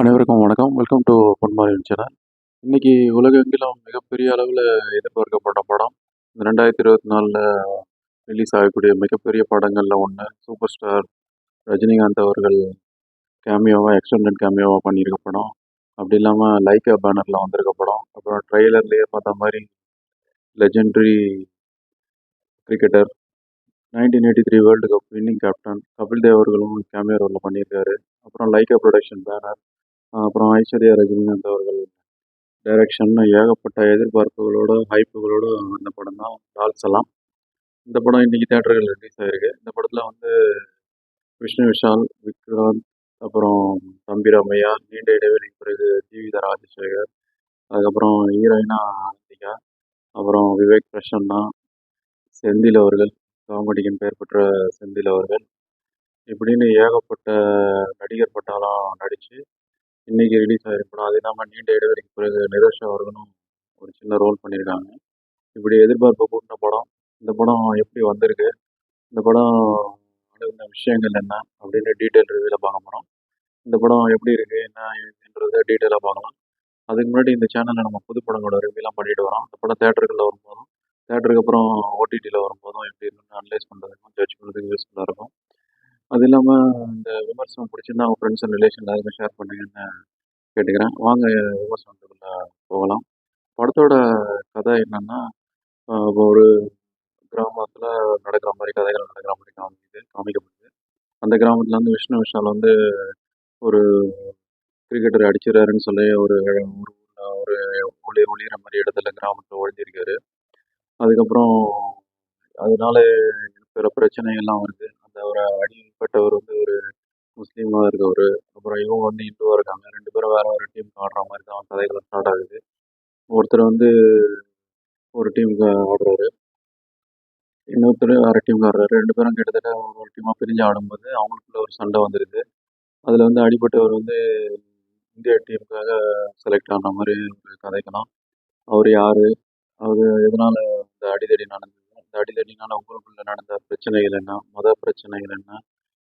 அனைவருக்கும் வணக்கம். Welcome to Ponmariyan channel. இன்னைக்கு உலகெங்கிலும் மிகப்பெரிய அளவில் எதிர்பார்க்கப்பட்ட படம். இந்த 2024ல ரிலீஸ் ஆகக்கூடிய மிகப்பெரிய படங்களில் ஒன்று சூப்பர் ஸ்டார் ரஜினிகாந்த் அவர்கள் கேமியோவாக எக்ஸ்டெண்டட் கேமியோவாக பண்ணியிருக்க படம். அப்படி இல்லாமல் லைக்கா பேனரில் வந்திருக்க படம். அப்புறம் ட்ரெய்லர்லேயே பார்த்த மாதிரி legendary cricketer 1983 world cup winning captain Kapil Dev அவர்களும் கேமியோ பண்ணியிருக்காரு. அப்புறம் லைக்கா ப்ரொடக்ஷன் பேனர். அப்புறம் ஐஸ்வர்யா ரஜினிகாந்த் அவர்கள் டைரக்ஷன் ஏகப்பட்ட எதிர்பார்ப்புகளோட, ஹைப்புகளோட வந்த படம் தான் டால்சலாம் இந்த படம் இன்றைக்கி தேட்டர்கள் ரிலீஸ் ஆயிருக்கு. இந்த படத்தில் வந்து விஷ்ணு விஷால், விக்ராந்த், அப்புறம் தம்பி ராமையா, நீண்ட இடைவெளிக்கு பிறகு ஜீவிதா ராஜசேகர், அதுக்கப்புறம் ஹீரோயினா ஆனந்திகா, அப்புறம் விவேக் பிரசன்னா, செந்தில் அவர்கள், காமெடிக்குன்னு பெயர் பெற்ற செந்தில் அவர்கள், இப்படின்னு ஏகப்பட்ட நடிகர் பட்டாலாம் நடித்து இன்னைக்கு ரிலீஸ் ஆகிருக்கணும் அது இல்லாமல் நீண்ட இடைவெளிக்கு பிறகு நிதர்ஷன் அவர்களும் ஒரு சின்ன ரோல் பண்ணியிருக்காங்க. இப்படி எதிர்பார்ப்பு கூட்டின படம். இந்த படம் எப்படி வந்திருக்கு? இந்த படம் அடங்கின விஷயங்கள் என்ன? அப்படின்னு டீட்டெயில் ரிவியூவில் பார்க்க போகிறோம் இந்த படம் எப்படி இருக்கு? என்னன்றத டீட்டெயிலாக பார்க்கலாம். அதுக்கு முன்னாடி இந்த சேனலில் நம்ம புது படங்களோட ரிவ்யூலாம் பண்ணிட்டு வரோம். அந்த படம் தியேட்டருக்குள்ள வரும்போதும், தேட்டருக்கு அப்புறம் ஓடிடியில் வரும்போதும் எப்படி இருக்குன்னு அனலைஸ் பண்ணுறதுக்கும் ஜட்ஜ் பண்ணுறதுக்கு யூஸ்ஃபுல்லாக இருக்கும். அது இல்லாமல் இந்த விமர்சனம் பிடிச்சிருந்தா அவங்க ஃப்ரெண்ட்ஸ் அண்ட் ரிலேஷன் எல்லாருமே ஷேர் பண்ணுங்கன்னு கேட்டுக்கிறேன். வாங்க விமர்சனத்துக்குள்ள போகலாம். படத்தோட கதை என்னன்னா, ஒரு கிராமத்தில் நடக்கிற மாதிரி கதைகள் நடக்கிற மாதிரி காமிக்குது காமிக்கப்படுது. அந்த கிராமத்தில் வந்து விஷ்ணு விஷால் வந்து ஒரு கிரிக்கெட்டர் அடிச்சிடுறாருன்னு சொல்லி ஒரு ஒரு ஒரு ஒளி ஒளிகிற மாதிரி இடத்துல கிராமத்தில் ஒழிஞ்சிருக்காரு அதுக்கப்புறம் அதனால பிற பிரச்சனைகள்லாம் வருது. ஒரு அடிப்பட்டவர் வந்து ஒரு முஸ்லீமாக இருக்கவர் அப்புறம் இவங்க வந்து இந்துவாக இருக்காங்க. ரெண்டு பேரும் வேற ஒரு டீமுக்கு ஆடுற மாதிரி தான் கதைகள் ஸ்டார்ட் ஆகுது. ஒருத்தர் வந்து ஒரு டீமுக்கு ஆடுறாரு. இன்னொருத்தர் வேறு டீமுக்கு ஆடுறாரு. ரெண்டு பேரும் கிட்டத்தட்ட ஒரு டீமாக பிரிஞ்சு ஆடும்போது அவங்களுக்குள்ள ஒரு சண்டை வந்துருது. அதுல வந்து அடிப்பட்டவர் வந்து இந்திய டீமுக்காக செலக்ட் ஆன மாதிரி ஒரு அவர் யார் அவர் அவரு எதனால இந்த அடிதடி நடந்தது? இந்த அடிதடினால் உங்களுக்குள்ள நடந்த பிரச்சனைகள் என்ன? மத பிரச்சனைகள் என்ன?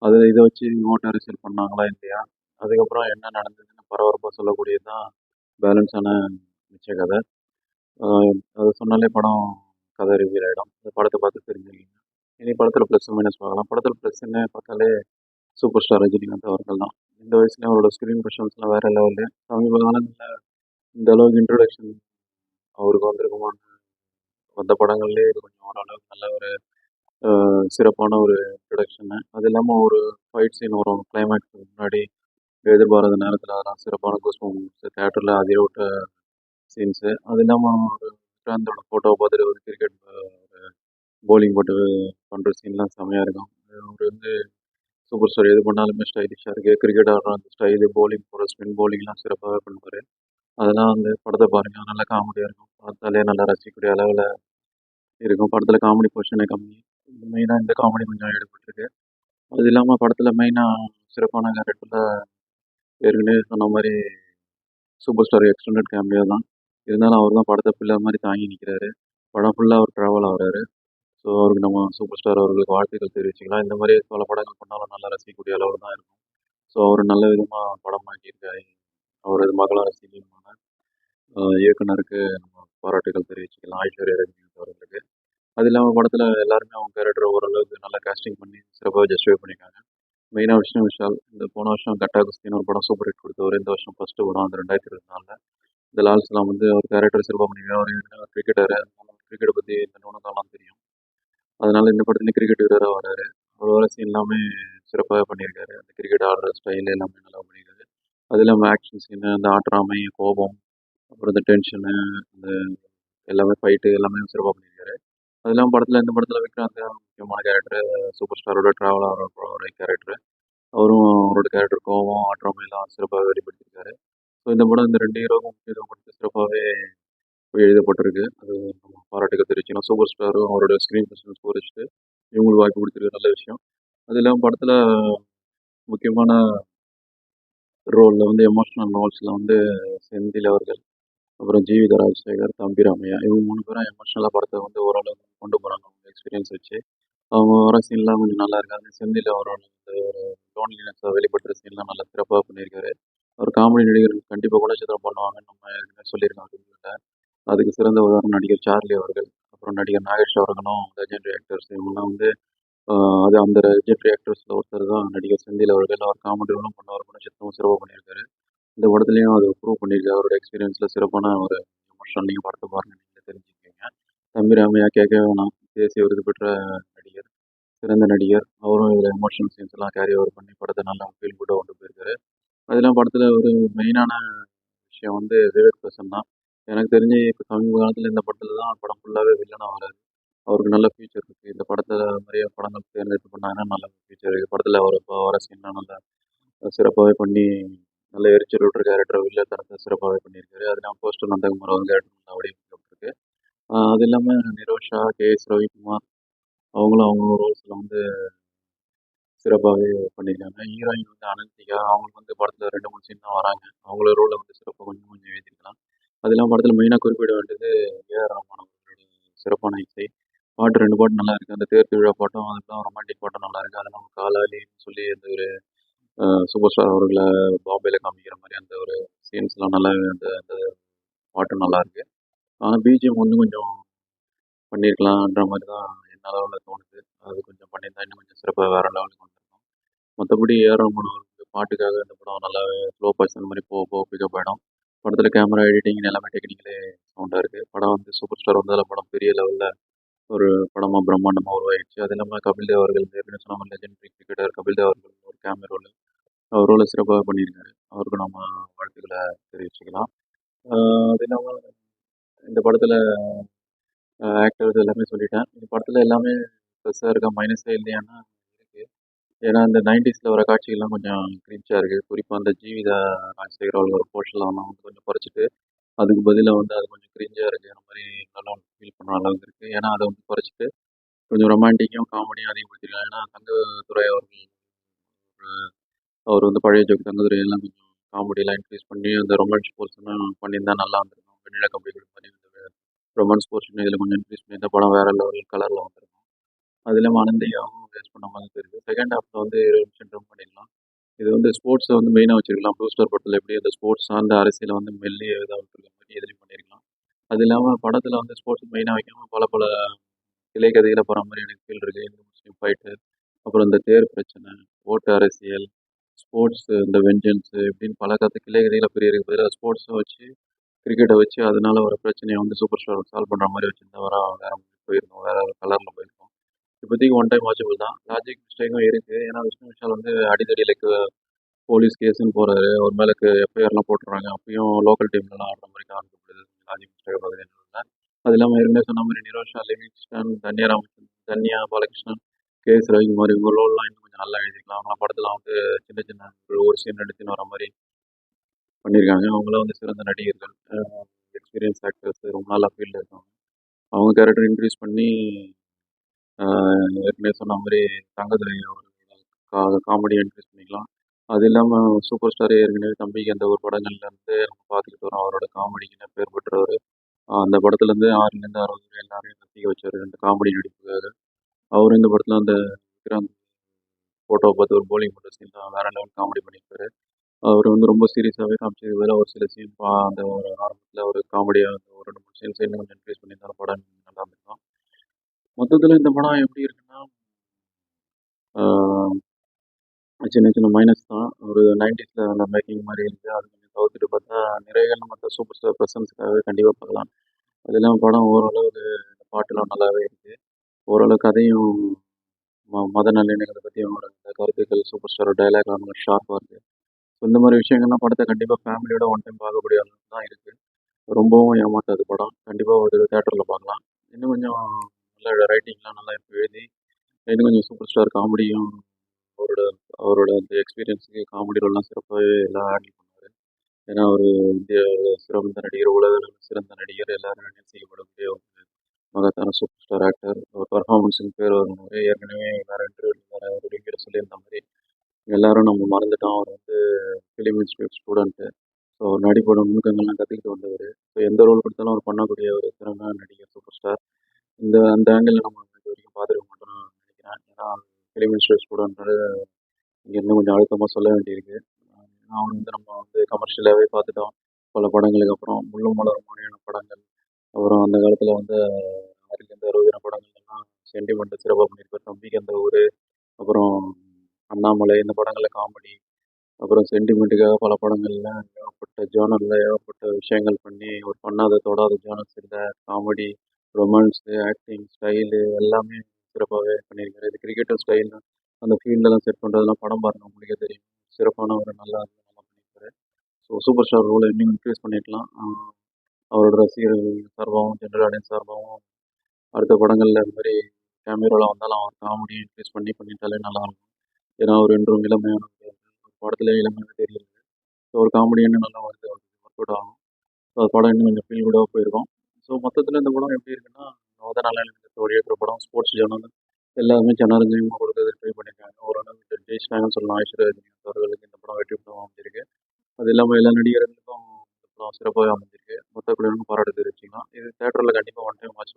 அது இதை வச்சு ஓட்டு அரசியல் பண்ணாங்களா இல்லையா? அதுக்கப்புறம் என்ன நடந்ததுன்னு பரபரப்பாக சொல்லக்கூடியது தான் பேலன்ஸான மிச்ச கதை. அதை சொன்னாலே படம் கதை ரிவீல் ஆகிடும் இந்த படத்தை பார்த்து தெரிஞ்சுக்கங்க. இனி படத்தில் ப்ளஸ் மைனஸ் பார்க்கலாம். ப்ளஸ் என்ன பார்த்தாலே சூப்பர் ஸ்டார் ரஜினிகாந்த் அவர்கள் தான். இந்த வயசில் அவரோட ஸ்க்ரீன் பிரசன்ஸ்லாம் வேறு லெவலில் சமீப காலத்தில் இந்த அளவுக்கு இன்ட்ரடக்ஷன் அவருக்கு வந்திருக்குமான்னு வந்த படங்கள்லேயே இது கொஞ்சம் ஓரளவுக்கு நல்ல ஒரு சிறப்பான ஒரு ப்ரொடக்ஷனு அது இல்லாமல் ஒரு ஃபைட் சீன் வரும் கிளைமாக்ஸ்க்கு முன்னாடி. எதிர்பாராத நேரத்தில் அதெல்லாம் சிறப்பான கோஸ் தேட்டரில் தியேட்டர்ல அதிர விட்ட சீன்ஸு. அது இல்லாமல் ஒரு விக்ராந்தோட ஃபோட்டோவை பார்த்துட்டு ஒரு கிரிக்கெட் ஒரு பவுலிங் போட்டு பண்ணுற சீன்லாம் செம்மையாக இருக்கும். அவர் வந்து சூப்பர் ஸ்டார் எது பண்ணாலுமே ஸ்டைலிஷாக இருக்குது கிரிக்கெட் ஆடுற அந்த ஸ்டைலு, பவுலிங் போடுற ஸ்பின் போலிங்லாம் சிறப்பாக பண்ணுவார் அதெல்லாம் வந்து படத்தை பாருங்க. நல்லா காமெடியாக இருக்கும். பார்த்தாலே நல்லா ரசிக்கக்கூடிய அளவில் இருக்கும். படத்தில் காமெடி போர்ஷனே கம்மி. மெயினாக இந்த காமெடி கொஞ்சம் எடுபட்டிருக்கு. அது இல்லாமல் படத்தில் மெயினாக சிறப்பான கேரக்டரில் ஏற்கனவே சொன்ன மாதிரி சூப்பர் ஸ்டார் எக்ஸ்டெண்டட் கேமியோ தான். இருந்தாலும் அவர் தான் படத்தை பிள்ளை மாதிரி தாங்கி நிற்கிறாரு படம் ஃபுல்லாக அவர் ட்ராவல் ஆகிறாரு ஸோ அவருக்கு நம்ம சூப்பர் ஸ்டார் அவர்களுக்கு வாழ்த்துக்கள் தெரிவிச்சுக்கலாம். இந்த மாதிரி பல படங்கள் பண்ணாலும் நல்லா ரசிக்கக்கூடிய அளவு தான் இருக்கும். ஸோ அவர் நல்ல விதமா படமாக்கியிருக்காரு. அவரது மகள ரசிகமான அ இயக்குனருக்கு நம்ம பாராட்டுகள் தெரிவிச்சுக்கலாம். ஐஸ்வர்யா ரஜினிகாந்த் அவர்களுக்கு. அது இல்லாமல் படத்தில் எல்லாருமே அவங்க கேரக்டர் ஓரளவுக்கு நல்லா காஸ்டிங் பண்ணி சிறப்பாக ஜஸ்டிஃபை பண்ணியிருக்காங்க. மெயினாக விஷ்ணு விஷால் இந்த போன வருஷம் கட்டா குஸ்தின்னு ஒரு படம் சூப்பர் ஹிட் கொடுத்தவரு. இந்த வருஷம் ஃபஸ்ட்டு படம் அந்த 2024ல. இந்த லால் சலாம் வந்து அவர் கேரக்டர் சிறப்பாக பண்ணியிருக்காரு. அவர் கிரிக்கெட்டர் ஒரு கிரிக்கெட்டரு. இந்த நுணுக்கம்லாம் தெரியும். அதனால இந்த படத்துலேயும் கிரிக்கெட் வீரராக வராரு. அவர் வர சீன் எல்லாமே சிறப்பாக பண்ணியிருக்காரு. அந்த கிரிக்கெட் ஆடுற ஸ்டைல் எல்லாமே நல்லா பண்ணியிருக்காரு. அது இல்லாமல் ஆக்ஷன் சீனு, அந்த ஆற்றாமை, கோபம், அப்புறம் இந்த டென்ஷனு, இந்த எல்லாமே ஃபைட்டு எல்லாமே சிறப்பாக பண்ணியிருக்காரு. அது இல்லாமல் படத்தில் இந்த படத்தில் விக்ராந்த் முக்கியமான கேரக்டரு. சூப்பர் ஸ்டாரோட ட்ராவல் ஆகிற ஒரு கேரக்டரு. அவரும் அவரோட கேரக்டர் கோவம், ஆற்றோமை எல்லாம் சிறப்பாக வெளிப்படுத்தியிருக்காரு. ஸோ இந்த படம் இந்த ரெண்டு ஹீரோக்கும் முக்கியத்துவம் கொடுத்து சிறப்பாகவே எழுதப்பட்டிருக்கு. அது நம்ம பாராட்டுக்கு தெரிவிச்சுக்கலாம். சூப்பர் ஸ்டாரும் அவரோட ஸ்க்ரீன் பிரசன்ஸ் குறைச்சிட்டு இவங்களுக்கு வாய்ப்பு கொடுத்துருக்க நல்ல விஷயம். அது இல்லாமல் படத்தில் முக்கியமான ரோலில் வந்து எமோஷ்னல் ரோல்ஸில் வந்து செந்தில் அவர்கள், அப்புறம் ஜீவித ராஜசேகர், தம்பி ராமையா இவங்க மூணு பேரும் எமோஷனலாக படத்தை வந்து ஓரளவுக்கு கொண்டு போகிறாங்க அவங்க எக்ஸ்பீரியன்ஸ் வச்சு. அவங்க வர சீன்லாம் கொஞ்சம் நல்லா இருக்கு. அந்த செந்தில் அவரோட ஒரு லோன்லினஸை வெளிப்படுத்துற சீன்லாம் நல்லா சிறப்பாக பண்ணியிருக்காரு. ஒரு காமெடி நடிகர் கண்டிப்பாக குணச்சித்திரம் பண்ணுவாங்கன்னு நம்ம ஏற்கனவே சொல்லியிருக்கோம் அதுக்கு சிறந்த உதாரணம் நடிகர் சார்லி அவர்கள் அப்புறம் நடிகர் நாகேஷ் அவர்களும் லெஜெண்டரி ஆக்டர்ஸ் இவங்கெல்லாம் வந்து அது அந்த லெஜெண்டரி ஆக்டர்ஸில் ஒருத்தர் தான் நடிகர் செந்தில் அவர்கள் அவர் காமெடிகளும் பண்ணுவார் குணச்சித்திரமும் சிறப்பாக பண்ணியிருக்காரு இந்த படத்துலையும் அது ப்ரூவ் பண்ணியிருக்காரு. அவரோட எக்ஸ்பீரியன்ஸில் சிறப்பான ஒரு எமோஷன் நீங்கள் படத்தை பாருங்க நீங்கள் தெரிஞ்சுக்கோங்க தம்பி ராமையா கேட்க வேணாம். தேசிய விருது பெற்ற நடிகர் சிறந்த நடிகர். அவரும் இதில் எமோஷனல் சீன்ஸ் எல்லாம் கேரி ஓவர் பண்ணி படத்தை நல்லா ஃபீல் கூட கொண்டு போயிருக்காரு. அதெல்லாம் படத்தில் ஒரு மெயினான விஷயம் வந்து விவேக் பிரசன் தான். எனக்கு தெரிஞ்சு இப்போ சமீப காலத்தில் இந்த படத்தில் தான் படம் ஃபுல்லாகவே வில்லனாக வராது அவருக்கு நல்ல ஃபியூச்சர் இருக்குது இந்த படத்தில் நிறைய படங்கள் தேர்ந்தெடுத்து பண்ணாங்கன்னா நல்ல ஃபியூச்சர் இருக்குது படத்தில் அவர் இப்போ வர சீன்லாம் நல்லா சிறப்பாகவே பண்ணி நல்ல எரிச்சல் விட்டுற கேரக்டர் தரத்தை சிறப்பாகவே பண்ணியிருக்காரு. அது இல்லாமல் போஸ்டர் நந்தகுமார் வந்து கேரக்டர் நல்லா வடிவமைக்கப்பட்டிருக்கு அது இல்லாமல் நிரோஷா கே எஸ் ரவிக்குமார் அவங்களும் அவங்க ரோல்ஸில் வந்து சிறப்பாகவே பண்ணியிருக்காங்க. ஹீரோயின் வந்து அனந்திகா அவங்களுக்கு வந்து படத்தில் ரெண்டு மூணு சீன் தான் வராங்க. அவங்களோட ரோலை வந்து சிறப்பாக கொஞ்சம் கொஞ்சம் எழுதியிருக்கலாம். அது இல்லாமல் படத்தில் மெயினாக குறிப்பிட வேண்டியது ஏஆர் ரஹ்மான் அவர்களுடைய சிறப்பான இசை. பாட்டு ரெண்டு பாட்டு நல்லா இருக்குது அந்த தேர் திருவிழா பாட்டும் தான் ரொமான்டிக் பாட்டும் நல்லா இருக்குது அது இல்லாமல் காலாலின்னு சொல்லி அந்த ஒரு சூப்பர் ஸ்டார் அவர்களை பாம்பேல காமிக்கிற மாதிரி அந்த ஒரு சீன்ஸ்லாம் நல்லா அந்த அந்த பாட்டும் நல்லா இருக்கு. ஆனால் பிஜிஎம் வந்து கொஞ்சம் பண்ணியிருக்கலான்ற மாதிரி தான் என்ன அளவில் தோணுது. அது கொஞ்சம் பண்ணியிருந்தா இன்னும் கொஞ்சம் சிறப்பாக வேறு லெவலுக்கு வந்திருக்கும் மற்றபடி ஏஆர் அவருக்கு பாட்டுக்காக இந்த படம் நல்லா ஸ்லோ பாய்ஸ் அந்த மாதிரி போக போக பிக்கப் ஆகிடும் படத்தில் கேமரா எடிட்டிங் எல்லாமே டெக்னிக்கலே சவுண்டாக இருக்குது படம் வந்து சூப்பர் ஸ்டார் வந்தாலும் படம் பெரிய லெவலில் ஒரு படமாக பிரம்மாண்டமாக உருவாயிடுச்சு. அது இல்லாமல் கபில் தேவர்கள் அவர்கள் ஏற்கனவே சொன்ன லெஜெண்டரி கிரிக்கெட்டர் கபில் தேவர்கள் அவர்கள் ஒரு கேமரா ரோல் அவர் சிறப்பாக பண்ணியிருக்காரு. அவருக்கு நம்ம வாழ்த்துக்களை தெரிவிச்சுக்கலாம். அது இல்லாமல் இந்த படத்தில் ஆக்டர்ஸ் எல்லாமே சொல்லிட்டேன். இந்த படத்தில் எல்லாமே ப்ளஸ்ஸாக இருக்கா மைனஸே இல்லையானா இருக்குது ஏன்னா இந்த நைன்டிஸில் வர காட்சிகள்லாம் கொஞ்சம் கிரிஞ்சாக இருக்குது குறிப்பாக அந்த ஜீவிதா ராஜசேகர் அவர்கள் ஒரு போர்ஷன்லாம் வந்து கொஞ்சம் குறைச்சிட்டு அதுக்கு பதிலாக வந்து அது கொஞ்சம் கிரிஞ்சாக இருக்குது அந்த மாதிரி நல்லா ஃபீல் பண்ணுற அளவுக்கு இருக்குது ஏன்னா அதை வந்து குறைச்சிட்டு கொஞ்சம் ரொமான்டிக்கும் காமெடியும் அதிகப்படுத்திருக்காங்க. ஏன்னா தங்கத்துறை அவர்கள் அவர் வந்து பழைய ஜோக் தங்கதுரை எல்லாம் கொஞ்சம் காமெடியெலாம் இன்க்ரீஸ் பண்ணி அந்த ரொமான்ஸ் போர்ஷனும் பண்ணியிருந்தா நல்லா வந்திருக்கும் வெண்ணில கம்பெனி மாதிரி இந்த ரொமான்ஸ் போர்ஷன் இதில் கொஞ்சம் இன்க்ரீஸ் பண்ணி இந்த படம் வேறு லெவல் கலரில் வந்திருக்கும். அது இல்லாமல் வேஸ்ட் பண்ண மாதிரி தெரியுது. செகண்ட் ஹாஃபில் வந்து இருபது நிமிஷம் பண்ணிடலாம். இது வந்து ஸ்போர்ட்ஸை வந்து மெயினாக வச்சிருக்கலாம். ப்ளூ ஸ்டார் படத்தில் எப்படி அந்த ஸ்போர்ட்ஸ் சார்ந்த அரசியலை வந்து மெல்லிய இதாக விட்டுருக்க மாதிரி எதிரி பண்ணியிருக்கலாம். அது இல்லாமல் படத்தில் வந்து ஸ்போர்ட்ஸ் மெயினாக வைக்காமல் பல பல கிளை கதைகளை போகிற மாதிரி எனக்கு ஃபீல் இருக்குது இந்து முஸ்லீம் ஃபைட்டு அப்புறம் இந்த தேர் பிரச்சனை ஓட்டு அரசியல் ஸ்போர்ட்ஸு இந்த வெஞ்சன்ஸு இப்படின்னு பல கதை கிளை கதைகளை பெரிய இருக்கு பதிலாக ஸ்போர்ட்ஸை வச்சு கிரிக்கெட்டை வச்சு அதனால வர பிரச்சனையை வந்து சூப்பர் ஸ்டார் சால்வ் பண்ணுற மாதிரி வச்சுருந்தா வர வேறு போயிருந்தோம். வேறு கலரில் போயிருக்கோம் இப்போதைக்கு ஒன் டைம் வாட்சபிள் தான். லாஜிக் மிஸ்டேக்கும் இருக்குது ஏன்னா விஷ்ணு விஷால் வந்து அடிதடி லைக் போலீஸ் கேஸுன்னு போகிறாரு ஒரு மேலே எஃப்ஐஆர்லாம் போட்டுறாங்க. அப்பயும் லோக்கல் டீம்லலாம் ஆடுற மாதிரி காமிக்கப்படுது லாஜிக் மிஸ்டேக் பார்க்குறது அது இல்லாமல் ஏற்கனவே சொன்ன மாதிரி நிரோஷா லிவிங்ஸ்டன் தன்யா ராமச்சந்திரன் தன்யா பாலகிருஷ்ணன் கேஸ் ரவி மாதிரி இவங்க ரோல்லாம் இன்னும் கொஞ்சம் நல்லா எழுதிக்கலாம் அவங்க படத்தில் வந்து சின்ன சின்ன ஒரு சீன் எடுத்துன்னு வர மாதிரி பண்ணியிருக்காங்க அவங்களாம் வந்து சிறந்த நடிகர்கள். எக்ஸ்பீரியன்ஸ் ஆக்டர்ஸ் ரொம்ப நாளாக ஃபீல்டில் இருக்காங்க. அவங்க கேரக்டர் இன்க்ரீஸ் பண்ணி ஏற்கனவே சொன்ன மாதிரி தங்கதுரை அவர்கள் காமெடியை இன்க்ரீஸ் பண்ணிக்கலாம். அது இல்லாமல் சூப்பர் ஸ்டார் ஏற்கனவே தம்பிக்கு அந்த ஒரு படங்கள்லேருந்து நம்ம பார்த்துக்கிட்டு வரோம். அவரோட காமெடிக்குன்னு பேர் பெற்றவர். அந்த படத்துலேருந்து ஆறுலேருந்து அறுபது வரை எல்லாரையும் ரசிக்க வச்சார் ரெண்டு காமெடி நடிப்புக்காக. அவர் இந்த படத்தில் அந்த விக்ராந்த் ஃபோட்டோவை பார்த்து ஒரு போலிங் போட்ட சீன் தான் வேற லெவல் காமெடி பண்ணியிருப்பாரு. அவர் வந்து ரொம்ப சீரியஸாகவே காமிச்சது வேற ஒரு சில சீன் பா அந்த ஒரு ஆரம்பத்தில் ஒரு காமெடியாக அந்த ஒரு ரெண்டு மூணு சீன் இன்னும் கொஞ்சம் இன்க்ரீஸ் பண்ணியிருந்தாலும் படம் நல்லா இருந்திருக்கும். மொத்தத்தில் இந்த படம் எப்படி இருக்குன்னா சின்ன சின்ன மைனஸ் தான். ஒரு நைன்டிஸில் அந்த மேக்கிங் மாதிரி இருக்குது அது கொஞ்சம் தவிர்த்துட்டு பார்த்தா நிறைகள் மற்ற சூப்பர் ஸ்டார் பிரசன்ஸுக்காகவே கண்டிப்பாக பார்க்கலாம். அது இல்லாமல் படம் ஓரளவுக்கு பாட்டுலாம் நல்லாவே இருக்குது ஓரளவு கதையும் மத நல்லிணக்கத்தை பற்றி அவங்களோட கருத்துக்கள் சூப்பர் ஸ்டார் டைலாக் அந்த மாதிரி ஷார்ப்பாக இருக்குது ஸோ இந்த மாதிரி விஷயங்கள்லாம் படத்தை கண்டிப்பாக ஃபேமிலியோட ஒன் டைம் பார்க்கக்கூடிய அளவுக்கு தான் இருக்குது ரொம்பவும் ஏமாத்தாது படம். கண்டிப்பாக ஒரு தேட்டரில் பார்க்கலாம். இன்னும் கொஞ்சம் நல்ல ரைட்டிங்லாம் நல்லா எழுதி இன்னும் கொஞ்சம் சூப்பர் ஸ்டார் காமெடியும் அவரோட அவரோட அந்த எக்ஸ்பீரியன்ஸுக்கு காமெடி ரோல்லாம் சிறப்பாகவே எல்லாம் ஹேண்டில் பண்ணுவார். ஏன்னா அவர் இந்திய சிறந்த நடிகர் உலக சிறந்த நடிகர் எல்லாரும் செய்யப்படக்கூடிய ஒரு மகத்தான சூப்பர் ஸ்டார் ஆக்டர் அவர் பர்ஃபார்மன்ஸுக்கு பேர் வரும்போது ஏற்கனவே வேறு இன்டர்வியூ வேறு ஒரு ரிவ்யூவில் சொல்லியிருந்த மாதிரி எல்லாரும் நம்ம மறந்துட்டோம். அவர் வந்து ஃபிலிம் இன்ஸ்டியூட் ஸ்டூடெண்ட்டு ஸோ அவர் நடிப்போட நுணுக்கங்கள்லாம் கற்றுக்கிட்டு வந்தவர். ஸோ எந்த ரோல் கொடுத்தாலும் அவர் பண்ணக்கூடிய ஒரு திறமையான நடிகர் சூப்பர் ஸ்டார் இந்த அந்த ஆங்கிளில் நம்ம இது வரைக்கும் பார்த்துருக்க மாட்டோம்னு நினைக்கிறேன். ஏன்னா ஃபிலிம் இன்ஸ்டியூட் ஸ்டூடெண்ட்டு இங்கே இன்னும் கொஞ்சம் அழுத்தமாக சொல்ல வேண்டியிருக்கு. அவர் வந்து நம்ம வந்து கமர்ஷியலாகவே பார்த்துட்டோம். பல படங்களுக்கு அப்புறம் முள்ளும் மலர் மாதிரியான படங்கள். அப்புறம் அந்த காலத்தில் வந்து மாதிரி இந்த ரோஜன படங்கள்லாம் சென்டிமெண்ட் சிறப்பாக பண்ணியிருப்பார். தம்பிக்கு அந்த ஊர் அப்புறம் அண்ணாமலை இந்த படங்களில் காமெடி அப்புறம் சென்டிமெண்ட்டுக்காக பல படங்களில் ஏகப்பட்ட ஜேர்னலில் ஏகப்பட்ட விஷயங்கள் பண்ணி ஒரு பண்ணாத தொடாத ஜேர்னல்ஸ் இல்லை காமெடி ரொமான்ஸு ஆக்டிங் ஸ்டைலு எல்லாமே சிறப்பாகவே பண்ணியிருக்காரு. இது கிரிக்கெட்டர் ஸ்டைல் அந்த ஃபீல்டெல்லாம் செட் பண்ணுறதுலாம் படம் பாருங்க உங்களுக்கே தெரியும். சிறப்பான ஒரு நல்லா நல்லா பண்ணியிருக்காரு. ஸோ சூப்பர் ஸ்டார் ரோலை இன்னும் இன்க்ரீஸ் பண்ணிக்கலாம் அவரோட ரசிகர்கள் சார்பாகவும் ஜென்ரல் ஆடியன்ஸ் சார்பாகவும் அடுத்த படங்களில் இந்த மாதிரி கேமராவில் வந்தாலும் அவர் காமெடி இன்க்ரீஸ் பண்ணி பண்ணிட்டாலே நல்லாயிருக்கும். ஏன்னா அவர் என்றும் இளமையான ஒரு படத்துல இளமையாக தெரியல ஸோ ஒரு காமெடி என்ன நல்லா வருது ஒர்க் அவுட் ஆகும். ஸோ அது படம் இன்னும் கொஞ்சம் ஃபீல் கூடவாக போயிருக்கும். ஸோ மொத்தத்தில் இந்த படம் எப்படி இருக்குன்னா மொதல் நல்லா எனக்கு ஸ்டோரி படம் ஸ்போர்ட்ஸ் ஜேர்னல் எல்லாருமே ஜனரஞ்சகமாக கொடுக்கறது ட்ரை பண்ணியிருக்காங்க. ஓரளவுக்கு ஜெயிச்சிட்டாங்கன்னு சொல்லலாம் ஐஸ்வர்யா அவர்களுக்கு இந்த படம் வெற்றி படம் அமைஞ்சிருக்கு. அது இல்லாமல் எல்லா நடிகர்களுக்கும் இந்த படம் சிறப்பாக அமைஞ்சிருக்கு. மொத்த குழுவிலும் பாராட்டு தெரிவிச்சிக்கலாம். இது தேட்டரில் கண்டிப்பாக ஒன் டைம் வாட்ச்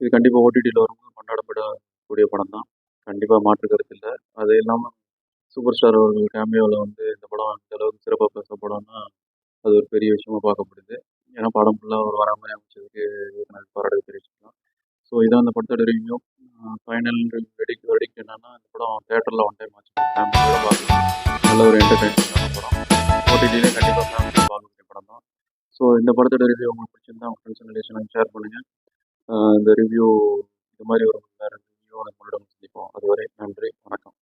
இது கண்டிப்பாக ஓடிடியில் வரும்போது கொண்டாடப்படக்கூடிய படம் தான். கண்டிப்பாக மாற்று கருத்து இல்லை. அது இல்லாமல் சூப்பர் ஸ்டார் அவர்கள் கேமியோவில் வந்து இந்த படம் இந்த அளவுக்கு சிறப்பாக பேசப்படும்னா அது ஒரு பெரிய விஷயமா பார்க்கப்படுது. ஏன்னா படம் ஃபுல்லாக ஒரு வராமல் அமைச்சதுக்கு எனக்கு பாராட்டு தெரிவிச்சுக்கலாம். ஸோ இதான் அந்த படத்தோட ரிவ்யூ ஃபைனல் வெடிக்கு வெடிக்கு என்னன்னா இந்த படம் தேட்டரில் ஒன் டைம் ஆச்சு. ஃபேமிலியோட பார்க்கலாம் நல்ல ஒரு என்டர்டைன்மெண்டான படம். ஓடிடியிலே கண்டிப்பாக பார்க்க பார்க்கக்கூடிய படம் தான். ஸோ இந்த படத்தோட ரிவ்யூ உங்களுக்கு பிடிச்சிருந்தா உங்கள் ஃப்ரெண்ட்ஸ் ரிலேஷன் ஷேர் பண்ணுங்கள் இந்த ரிவ்யூ இது மாதிரி ஒரு வேறு ரிவ்யூ உங்களிடம் சந்திப்போம். அதுவரை நன்றி வணக்கம்.